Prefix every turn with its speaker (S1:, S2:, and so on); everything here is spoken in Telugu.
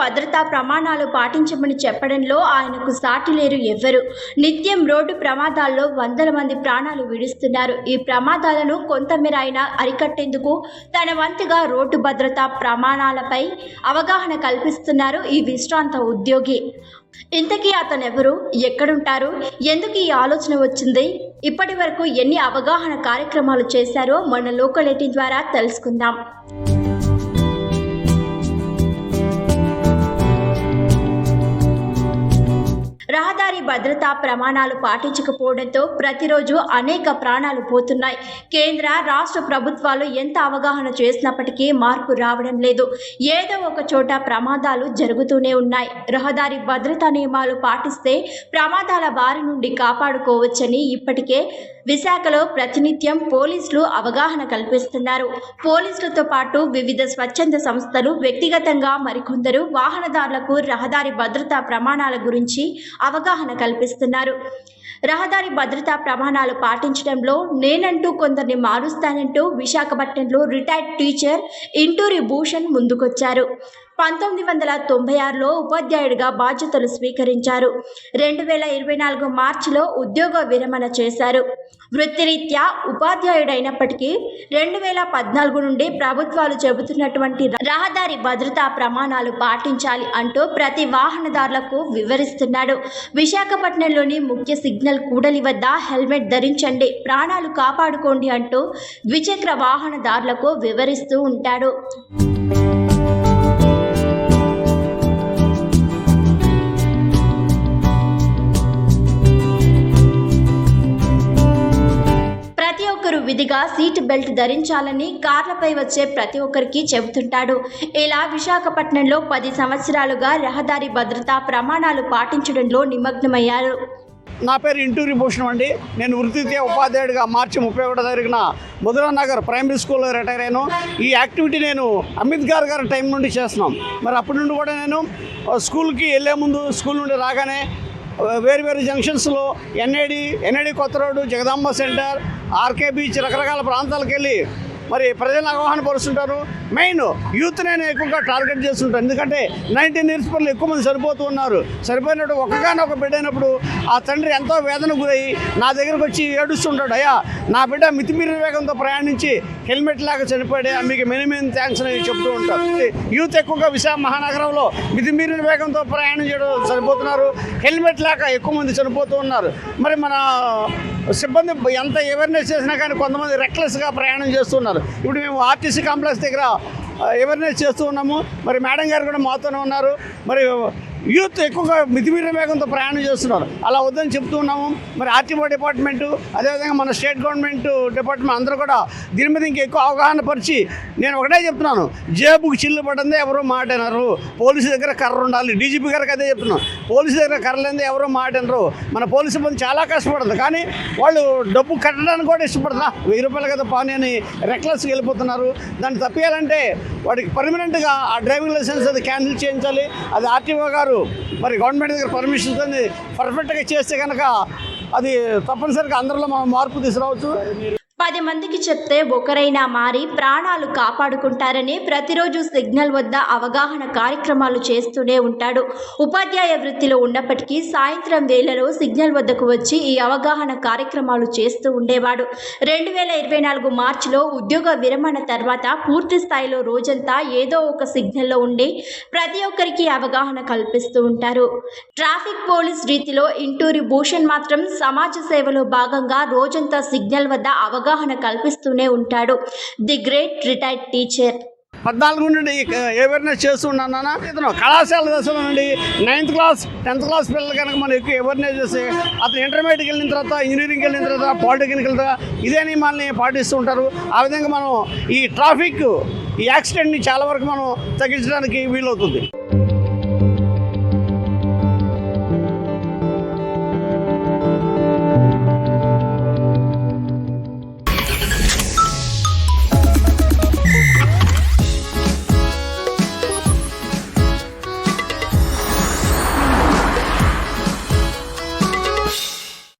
S1: భద్రతా ప్రమాణాలు పాటించమని చెప్పడంలో ఆయనకు సాటి లేరు ఎవ్వరు. నిత్యం రోడ్డు ప్రమాదాల్లో వందల మంది ప్రాణాలు విడుస్తున్నారు. ఈ ప్రమాదాలను కొంతమేర అయినా అరికట్టేందుకు తన వంతుగా రోడ్డు భద్రతా ప్రమాణాలపై అవగాహన కల్పిస్తున్నారు ఈ విశ్రాంత ఉద్యోగి. ఇంతకీ అతనెవరు? ఎక్కడుంటారు? ఎందుకు ఈ ఆలోచన వచ్చింది? ఇప్పటి వరకు ఎన్ని అవగాహన కార్యక్రమాలు చేశారో మన లోకల్ ద్వారా తెలుసుకుందాం. భద్రతా ప్రమాణాలు పాటించకపోవడంతో ప్రతిరోజు అనేక ప్రాణాలు పోతున్నాయి. కేంద్ర రాష్ట్ర ప్రభుత్వాలు ఎంత అవగాహన చేసినప్పటికీ మార్పు రావడం లేదు. ఏదో ఒక చోట ప్రమాదాలు జరుగుతూనే ఉన్నాయి. రహదారి భద్రతా నియమాలు పాటిస్తే ప్రమాదాల బారి నుండి కాపాడుకోవచ్చని ఇప్పటికే విశాఖలో ప్రతినిత్యం పోలీసులు అవగాహన కల్పిస్తున్నారు. పోలీసులతో పాటు వివిధ స్వచ్ఛంద సంస్థలు వ్యక్తిగతంగా మరికొందరు వాహనదారులకు రహదారి భద్రతా ప్రమాణాల గురించి అవగాహన కల్పిస్తున్నారు. రహదారి భద్రతా ప్రమాణాలు పాటించడంలో నేనంటూ కొందరిని మారుస్తానంటూ విశాఖపట్నంలో రిటైర్డ్ టీచర్ ఇంటూరి భూషణ్ ముందుకొచ్చారు. పంతొమ్మిది వందల తొంభై ఆరులో ఉపాధ్యాయుడిగా బాధ్యతలు స్వీకరించారు. రెండు వేల ఇరవై నాలుగు మార్చిలో ఉద్యోగ విరమణ చేశారు. వృత్తిరీత్యా ఉపాధ్యాయుడైనప్పటికీ రెండు వేల పద్నాలుగు నుండి ప్రభుత్వాలు చెబుతున్నటువంటి రహదారి భద్రతా ప్రమాణాలు పాటించాలి అంటూ ప్రతి వాహనదారులకు వివరిస్తున్నాడు. విశాఖపట్నంలోని ముఖ్య సిగ్నల్ కూడలి వద్ద హెల్మెట్ ధరించండి ప్రాణాలు కాపాడుకోండి అంటూ ద్విచక్ర వాహనదారులకు వివరిస్తూ ఉంటాడు. పూర్తిగా సీట్ బెల్ట్ ధరించాలని కార్లపై వచ్చే ప్రతి ఒక్కరికి చెబుతుంటాడు. ఇలా విశాఖపట్నంలో పది సంవత్సరాలుగా రహదారి భద్రతా ప్రమాణాలు పాటించడంలో నిమగ్నమయ్యారు.
S2: నా పేరు ఇంటూరి భూషణం అండి. నేను వృత్తిరీత్యా ఉపాధ్యాయుడిగా మార్చి ముప్పై ఒకటో తారీఖున మధురా నగర్ ప్రైమరీ స్కూల్లో రిటైర్ అయ్యాను. ఈ యాక్టివిటీ నేను అంబేద్కర్ గారి టైం నుండి చేస్తున్నాం. మరి అప్పటి నుండి కూడా నేను స్కూల్కి వెళ్ళే ముందు స్కూల్ నుండి రాగానే వేరు వేరు జంక్షన్స్లో ఎన్ఐడి ఎన్ఐడి కొత్త road Jagadamba centre RK beach రకరకాల ప్రాంతాలకు వెళ్ళి మరి ప్రజలను అవగాహన పరుస్తుంటారు. మెయిన్ యూత్ నేను ఎక్కువగా టార్గెట్ చేస్తుంటాను. ఎందుకంటే నైన్టీన్ ఇయర్స్ పిల్లలు ఎక్కువ మంది సరిపోతూ ఉన్నారు. సరిపోయినప్పుడు ఒకగానే ఒక బిడ్డ అయినప్పుడు ఆ తండ్రి ఎంతో వేదన గురై నా దగ్గరకు వచ్చి ఏడుస్తుంటాడు అయ్యా నా బిడ్డ మితిమీరి వేగంతో ప్రయాణించి హెల్మెట్ లాగా చనిపోయాడే మీకు మినిమం థ్యాంక్స్ అని చెప్తూ ఉంటారు. యూత్ ఎక్కువగా విశాఖ మహానగరంలో మితిమీరిన వేగంతో ప్రయాణం చేయడం సరిపోతున్నారు. హెల్మెట్ లేక ఎక్కువ మంది చనిపోతూ ఉన్నారు. మరి మన సిబ్బంది ఎంత అవేర్నెస్ చేసినా కానీ కొంతమంది రెక్లెస్గా ప్రయాణం చేస్తున్నారు. ఇప్పుడు మేము ఆర్టీసీ కాంప్లెక్స్ దగ్గర అవేర్నెస్ చేస్తూ ఉన్నాము. మరి మేడం గారు కూడా మాతోనే ఉన్నారు. మరి యూత్ ఎక్కువగా మితిమీరిన వేగంతో ప్రయాణం చేస్తున్నారు. అలా వద్దని చెప్తూ ఉన్నాము. మరి ఆర్టీఓ డిపార్ట్మెంటు అదేవిధంగా మన స్టేట్ గవర్నమెంట్ డిపార్ట్మెంట్ అందరూ కూడా దీని మీద ఇంకా ఎక్కువ అవగాహన పరిచి నేను ఒకటే చెప్తున్నాను. జేబుకి చిల్లు పడిందే ఎవరో మాటనరు. పోలీసు దగ్గర కర్ర ఉండాలి. డీజీపీ గారికి అదే చెప్తున్నాను. పోలీసు దగ్గర కర్రలేదే ఎవరో మాటనరు. మన పోలీసు సిబ్బంది చాలా కష్టపడుతుంది కానీ వాళ్ళు డబ్బు కట్టడానికి కూడా ఇష్టపడుతున్నా వెయ్యి రూపాయలు కదా పాని అని రెక్లెస్కి వెళ్ళిపోతున్నారు. దాన్ని తప్పియాలంటే వాడికి పర్మనెంట్గా ఆ డ్రైవింగ్ లైసెన్స్ అది క్యాన్సిల్ చేయించాలి. అది ఆర్టీఓ గారు మరి గవర్నమెంట్ దగ్గర పర్మిషన్తో పర్ఫెక్ట్గా చేస్తే కనుక అది తప్పనిసరిగా అందరిలో మనం మార్పు తీసుకురావచ్చు.
S1: పది మందికి చెప్తే ఒకరైనా మారి ప్రాణాలు కాపాడుకుంటారని ప్రతిరోజు సిగ్నల్ వద్ద అవగాహన కార్యక్రమాలు చేస్తూనే ఉంటాడు. ఉపాధ్యాయ వృత్తిలో ఉన్నప్పటికీ సాయంత్రం వేళలో సిగ్నల్ వద్దకు వచ్చి ఈ అవగాహన కార్యక్రమాలు చేస్తూ ఉండేవాడు. రెండు వేల ఇరవై నాలుగు మార్చిలో ఉద్యోగ విరమణ తర్వాత పూర్తి స్థాయిలో రోజంతా ఏదో ఒక సిగ్నల్లో ఉండి ప్రతి ఒక్కరికి అవగాహన కల్పిస్తూ ఉంటారు. ట్రాఫిక్ పోలీస్ రీతిలో ఇంటూరి భూషణ్ మాత్రం సమాజ సేవలో భాగంగా రోజంతా సిగ్నల్ వద్ద అవగాహన కల్పిస్తూనే ఉంటాడు. The great retired teacher.
S2: పద్నాలుగు నుండి అవేర్నెస్ చేస్తున్నాను నాన్న. ఇతను కళాశాల దశలో నుండి నైన్త్ క్లాస్ టెన్త్ క్లాస్ పిల్లలు కనుక మనం ఎక్కువ అవేర్నెస్ చేస్తే అతను ఇంటర్మీడియట్కి వెళ్ళిన తర్వాత ఇంజనీరింగ్కి వెళ్ళిన తర్వాత పాలిటెక్నిక్ వెళ్ళిన తర్వాత ఇదే నియమాలని పాటిస్తూ ఉంటారు. ఆ విధంగా మనం ఈ ట్రాఫిక్ ఈ యాక్సిడెంట్ని చాలా వరకు మనం తగ్గించడానికి వీలవుతుంది.